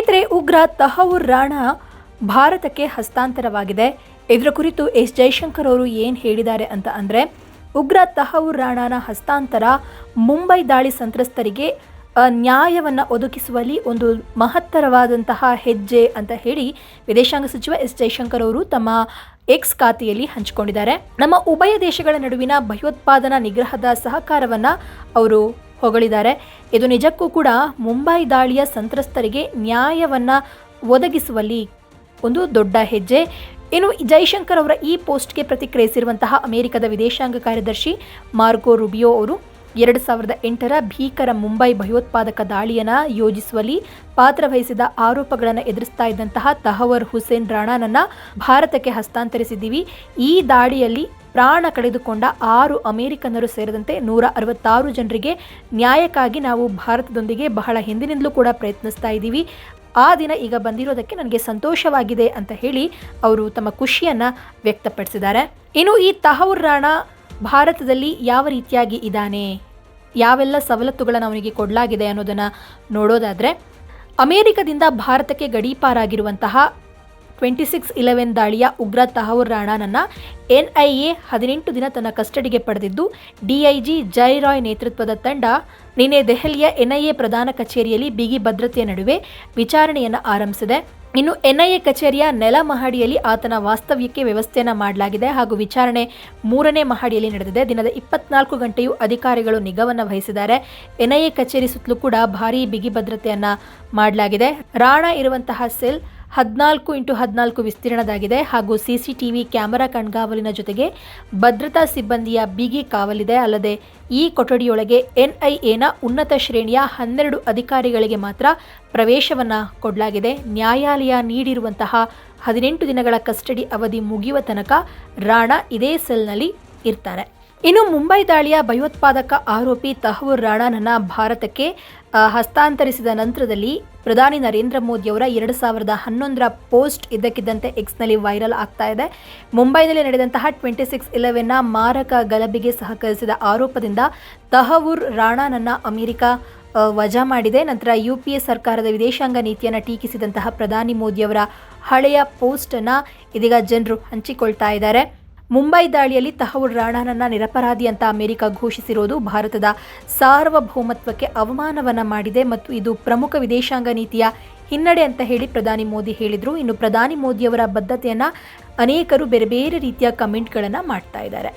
ಸ್ನೇಹಿತರೆ, ಉಗ್ರ ತಹವೂರ್ ರಾಣಾ ಭಾರತಕ್ಕೆ ಹಸ್ತಾಂತರವಾಗಿದೆ. ಇದರ ಕುರಿತು ಎಸ್ ಜೈಶಂಕರ್ ಅವರು ಏನು ಹೇಳಿದ್ದಾರೆ ಅಂತ ಅಂದರೆ, ಉಗ್ರ ತಹವೂರ್ ರಾಣಾನ ಹಸ್ತಾಂತರ ಮುಂಬೈ ದಾಳಿ ಸಂತ್ರಸ್ತರಿಗೆ ನ್ಯಾಯವನ್ನು ಒದಗಿಸುವಲ್ಲಿ ಒಂದು ಮಹತ್ತರವಾದಂತಹ ಹೆಜ್ಜೆ ಅಂತ ಹೇಳಿ ವಿದೇಶಾಂಗ ಸಚಿವ ಎಸ್ ಜೈಶಂಕರ್ ಅವರು ತಮ್ಮ ಎಕ್ಸ್ ಖಾತೆಯಲ್ಲಿ ಹಂಚಿಕೊಂಡಿದ್ದಾರೆ. ನಮ್ಮ ಉಭಯ ದೇಶಗಳ ನಡುವಿನ ಭಯೋತ್ಪಾದನಾ ನಿಗ್ರಹದ ಸಹಕಾರವನ್ನು ಅವರು ಹೊಗಳಿದ್ದಾರೆ. ಇದು ನಿಜಕ್ಕೂ ಕೂಡ ಮುಂಬೈ ದಾಳಿಯ ಸಂತ್ರಸ್ತರಿಗೆ ನ್ಯಾಯವನ್ನ ಒದಗಿಸುವಲ್ಲಿ ಒಂದು ದೊಡ್ಡ ಹೆಜ್ಜೆ. ಇನ್ನು ಜೈಶಂಕರ್ ಅವರ ಈ ಪೋಸ್ಟ್ಗೆ ಪ್ರತಿಕ್ರಿಯಿಸಿರುವಂತಹ ಅಮೆರಿಕದ ವಿದೇಶಾಂಗ ಕಾರ್ಯದರ್ಶಿ ಮಾರ್ಗೋ ರುಬಿಯೋ ಅವರು, ಎರಡು ಸಾವಿರದ ಎಂಟರ ಭೀಕರ ಮುಂಬೈ ಭಯೋತ್ಪಾದಕ ದಾಳಿಯನ್ನು ಯೋಜಿಸುವಲ್ಲಿ ಪಾತ್ರವಹಿಸಿದ ಆರೋಪಗಳನ್ನು ಎದುರಿಸ್ತಾ ಇದ್ದಂತಹ ತಹವರ್ ಹುಸೇನ್ ರಾಣಾನನ್ನು ಭಾರತಕ್ಕೆ ಹಸ್ತಾಂತರಿಸಿದ್ದೀವಿ. ಈ ದಾಳಿಯಲ್ಲಿ ಪ್ರಾಣ ಕಳೆದುಕೊಂಡ ಆರು ಅಮೆರಿಕನ್ನರು ಸೇರಿದಂತೆ ನೂರ ಅರವತ್ತಾರು ಜನರಿಗೆ ನ್ಯಾಯಕ್ಕಾಗಿ ನಾವು ಭಾರತದೊಂದಿಗೆ ಬಹಳ ಹಿಂದಿನಿಂದಲೂ ಕೂಡ ಪ್ರಯತ್ನಿಸ್ತಾ ಇದ್ದೀವಿ. ಆ ದಿನ ಈಗ ಬಂದಿರೋದಕ್ಕೆ ನನಗೆ ಸಂತೋಷವಾಗಿದೆ ಅಂತ ಹೇಳಿ ಅವರು ತಮ್ಮ ಖುಷಿಯನ್ನು ವ್ಯಕ್ತಪಡಿಸಿದ್ದಾರೆ. ಇನ್ನು ಈ ತಹವೂರ್ ರಾಣಾ ಭಾರತದಲ್ಲಿ ಯಾವ ರೀತಿಯಾಗಿ ಇದ್ದಾನೆ? ಯಾವೆಲ್ಲ ಸವಲತ್ತುಗಳನ್ನು ಅವನಿಗೆ ಕೊಡಲಾಗಿದೆ ಅನ್ನೋದನ್ನು ನೋಡೋದಾದರೆ, ಅಮೆರಿಕದಿಂದ ಭಾರತಕ್ಕೆ ಗಡೀಪಾರಾಗಿರುವಂತಹ ಟ್ವೆಂಟಿ ಸಿಕ್ಸ್ ಇಲೆವೆನ್ ದಾಳಿಯ ಉಗ್ರ ತಹವೂರ್ ರಾಣಾನನ್ನು ಎನ್ಐಎ ಹದಿನೆಂಟು ದಿನ ತನ್ನ ಕಸ್ಟಡಿಗೆ ಪಡೆದಿದ್ದು, ಡಿಐಜಿ ಜೈ ರಾಯ್ ನೇತೃತ್ವದ ತಂಡ ನಿನ್ನೆ ದೆಹಲಿಯ ಎನ್ಐಎ ಪ್ರಧಾನ ಕಚೇರಿಯಲ್ಲಿ ಬಿಗಿ ಭದ್ರತೆಯ ನಡುವೆ ವಿಚಾರಣೆಯನ್ನು ಆರಂಭಿಸಿದೆ. ಇನ್ನು ಎನ್ಐಎ ಕಚೇರಿಯ ನೆಲ ಮಹಡಿಯಲ್ಲಿ ಆತನ ವಾಸ್ತವ್ಯಕ್ಕೆ ವ್ಯವಸ್ಥೆಯನ್ನು ಮಾಡಲಾಗಿದೆ ಹಾಗೂ ವಿಚಾರಣೆ ಮೂರನೇ ಮಹಡಿಯಲ್ಲಿ ನಡೆದಿದೆ. ದಿನದ ಇಪ್ಪತ್ನಾಲ್ಕು ಗಂಟೆಯೂ ಅಧಿಕಾರಿಗಳು ನಿಗಾವನ್ನು ವಹಿಸಿದ್ದಾರೆ. ಎನ್ಐಎ ಕಚೇರಿ ಸುತ್ತಲೂ ಕೂಡ ಭಾರೀ ಬಿಗಿ ಭದ್ರತೆಯನ್ನು ಮಾಡಲಾಗಿದೆ. ರಾಣ ಇರುವಂತಹ ಸೆಲ್ ಹದಿನಾಲ್ಕು ಇಂಟು ಹದಿನಾಲ್ಕು ವಿಸ್ತೀರ್ಣದಾಗಿದೆ ಹಾಗೂ ಸಿಸಿಟಿವಿ ಕ್ಯಾಮೆರಾ ಕಣ್ಗಾವಲಿನ ಜೊತೆಗೆ ಭದ್ರತಾ ಸಿಬ್ಬಂದಿಯ ಬಿಗಿ ಕಾವಲಿದೆ. ಅಲ್ಲದೆ ಈ ಕೊಠಡಿಯೊಳಗೆ ಎನ್ಐಎನ ಉನ್ನತ ಶ್ರೇಣಿಯ ಹನ್ನೆರಡು ಅಧಿಕಾರಿಗಳಿಗೆ ಮಾತ್ರ ಪ್ರವೇಶವನ್ನು ಕೊಡಲಾಗಿದೆ. ನ್ಯಾಯಾಲಯ ನೀಡಿರುವಂತಹ ಹದಿನೆಂಟು ದಿನಗಳ ಕಸ್ಟಡಿ ಅವಧಿ ಮುಗಿಯುವ ತನಕ ರಾಣಾ ಇದೇ ಸೆಲ್ನಲ್ಲಿ ಇರ್ತಾರೆ. ಇನ್ನು ಮುಂಬೈ ದಾಳಿಯ ಭಯೋತ್ಪಾದಕ ಆರೋಪಿ ತಹವೂರ್ ರಾಣಾನನ್ನ ಭಾರತಕ್ಕೆ ಹಸ್ತಾಂತರಿಸಿದ ನಂತರದಲ್ಲಿ ಪ್ರಧಾನಿ ನರೇಂದ್ರ ಮೋದಿಯವರ ಎರಡು ಸಾವಿರದ ಹನ್ನೊಂದರ ಪೋಸ್ಟ್ ಇದ್ದಕ್ಕಿದ್ದಂತೆ ಎಕ್ಸ್ನಲ್ಲಿ ವೈರಲ್ ಆಗ್ತಾ ಇದೆ. ಮುಂಬೈನಲ್ಲಿ ನಡೆದಂತಹ ಟ್ವೆಂಟಿ ಸಿಕ್ಸ್ ಇಲೆವೆನ್ನ ಮಾರಕ ಗಲಭೆಗೆ ಸಹಕರಿಸಿದ ಆರೋಪದಿಂದ ತಹವೂರ್ ರಾಣಾನನ್ನ ಅಮೆರಿಕ ವಜಾ ಮಾಡಿದೆ. ನಂತರ ಯು ಪಿ ಎ ಸರ್ಕಾರದ ವಿದೇಶಾಂಗ ನೀತಿಯನ್ನು ಟೀಕಿಸಿದಂತಹ ಪ್ರಧಾನಿ ಮೋದಿಯವರ ಹಳೆಯ ಪೋಸ್ಟನ್ನು ಇದೀಗ ಜನರು ಹಂಚಿಕೊಳ್ತಾ ಇದ್ದಾರೆ. ಮುಂಬೈ ದಾಳಿಯಲ್ಲಿ ತಹವೂರ್ ರಾಣಾನನ್ನ ನಿರಪರಾಧಿ ಅಂತ ಅಮೆರಿಕ ಘೋಷಿಸಿರೋದು ಭಾರತದ ಸಾರ್ವಭೌಮತ್ವಕ್ಕೆ ಅವಮಾನವನ್ನ ಮಾಡಿದೆ ಮತ್ತು ಇದು ಪ್ರಮುಖ ವಿದೇಶಾಂಗ ನೀತಿಯ ಹಿನ್ನಡೆ ಅಂತ ಹೇಳಿ ಪ್ರಧಾನಿ ಮೋದಿ ಹೇಳಿದರು. ಇನ್ನು ಪ್ರಧಾನಿ ಮೋದಿಯವರ ಬದ್ಧತೆಯನ್ನು ಅನೇಕರು ಬೇರೆ ಬೇರೆ ರೀತಿಯ ಕಮೆಂಟ್ಗಳನ್ನು ಮಾಡ್ತಾ ಇದ್ದಾರೆ.